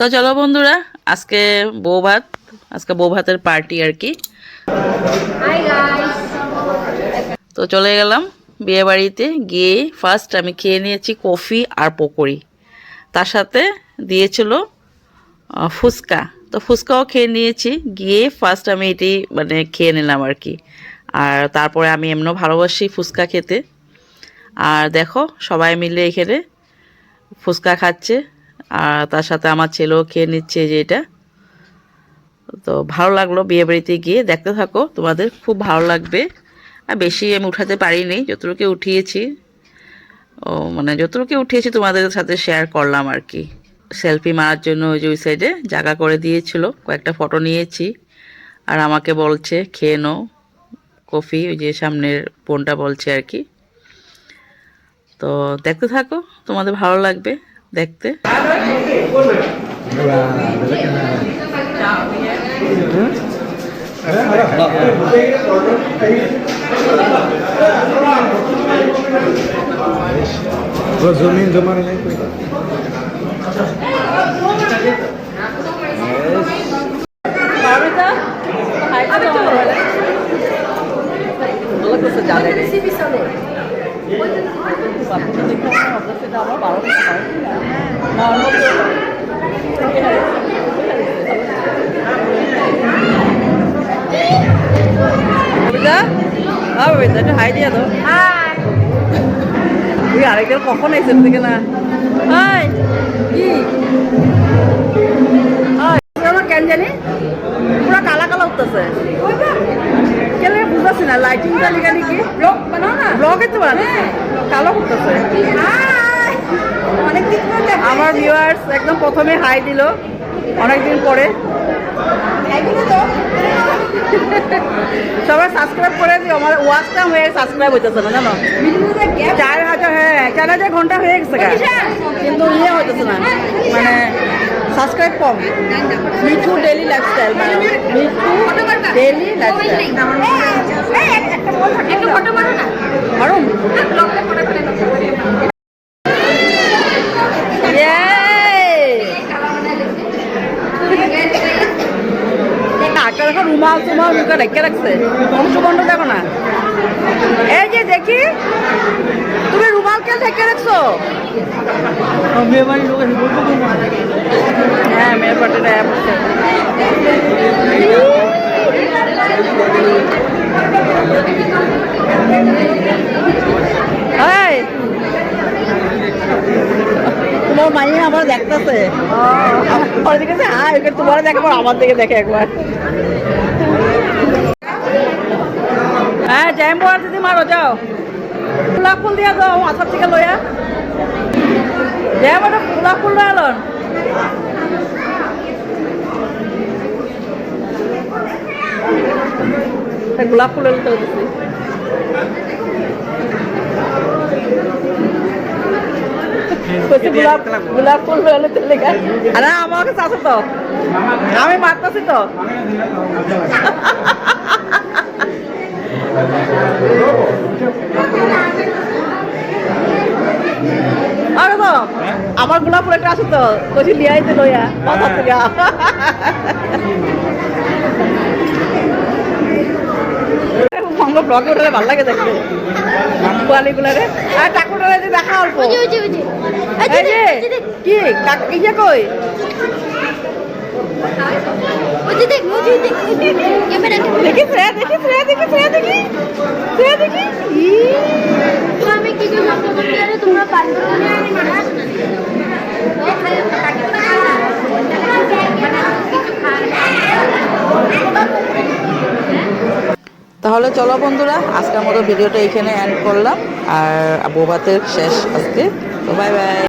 তো চলো বন্ধুরা আজকে বউ ভাত আজকে বউ ভাতের পার্টি আর কি। তো চলে গেলাম বিয়ে বাড়িতে গিয়ে ফার্স্ট আমি খেয়ে নিয়েছি কফি আর পকোড়ি। তার সাথে দিয়েছিল ফুচকা। তো ফুচকাও খেয়ে নিয়েছি গিয়ে ফার্স্ট আমি এটি মানে খেয়ে নিলাম আর কি। আর তারপরে আমি এমনও ভালোবাসি ফুচকা খেতে। আর দেখো সবাই মিলে এখানে ফুচকা খাচ্ছে। আর তার সাথে আমার ছেলেও খেয়ে নিচ্ছে যে এটা। তো ভালো লাগল বিয়ে বাড়িতে গিয়ে। দেখতে থাকো, তোমাদের খুব ভালো লাগবে। আর বেশি আমি উঠাতে পারিনি, যতটুকু উঠিয়েছি। ও মানে যতটুকু উঠিয়েছি তোমাদের সাথে শেয়ার করলাম আর কি। সেলফি মারার জন্য ওই যে ওই সাইডে জায়গা করে দিয়েছিল, কয়েকটা ফটো নিয়েছি। আর আমাকে বলছে, খেয়ে নাও কফি ওই যে সামনের বোনটা বলছে আর কি। তো দেখতে থাকো, তোমাদের ভালো লাগবে। দেখতে। বাথরুমে দেখতে আমার অবশ্যই আমার বারো নর্মাল তুই আরেকটা কখন আইসেন থেকে না হাই কি আমার কেন জানি পুরা কালা কালা উঠতেছে কেন বুঝতেছি না? লাইটিং টা লিখা নাকি ব্লগ বানাও না? ব্লগে তো বানাচ্ছে কালো উঠতেছে আমার ভিউয়ার্স একদম প্রথমে হাই দিল। অনেকদিন পরে। সবাই সাবস্ক্রাইব করে দিও। আমার ওয়াচটা হয়ে সাবস্ক্রাইব হইতেছে না জানো? চার হাজার হ্যাঁ চার হাজার ঘণ্টা হয়ে গেছে। কিন্তু ইয়ে হইতেছে না। সাবস্ক্রাইব কম। মিঠু ডেলি লাইফস্টাইল মানে মিঠু ডেলি লাইফস্টাইল দেখো রুমাল টুমাল মুখে রেখে রাখছে। অংশ বন্ধ দেখো না। এই যে দেখি। রেখে রাখছো হ্যাঁ মেয়ের পার্টিটা তোমার মাই আমার দেখতেছে। ওর দিকে হ্যাঁ ওকে তোমার দেখে আমার দিকে দেখে একবার। হ্যাঁ টাইম পড়া দিদি মারো যাও। গোলাপ ফুল দিয়া দাও মাথার থেকে লইয়া। ওটা গোলাপ ফুল রয়েলন গোলাপ ফুল তো গোলাপ গোলাপ ফুল আরে আমাকে চাষো তো। আমি মারতাছি তো আরে তো আমার গোলাপ ফুল একটা আছে তো কইছি লিয়ে আইতে লইয়া কথা থেকে মঙ্গ ব্লগে উঠলে ভালো লাগে দেখতে। আর ঠাকুর যে দেখা অল্প। এই যে কি? ইয়ে কই? দেখ দেখ দেখি শ্রেয়া দেখি শ্রেয়া দেখি শ্রেয়া দেখি শ্রেয়া দেখি। আমি কি জন্য তোমরা পারবে না আমি মারা ও খায় কাকে তাহলে চলো বন্ধুরা, আজকের মতো ভিডিওটা এখানে এন্ড করলাম, আর বোবাতের শেষ আজকে। তো বাই বাই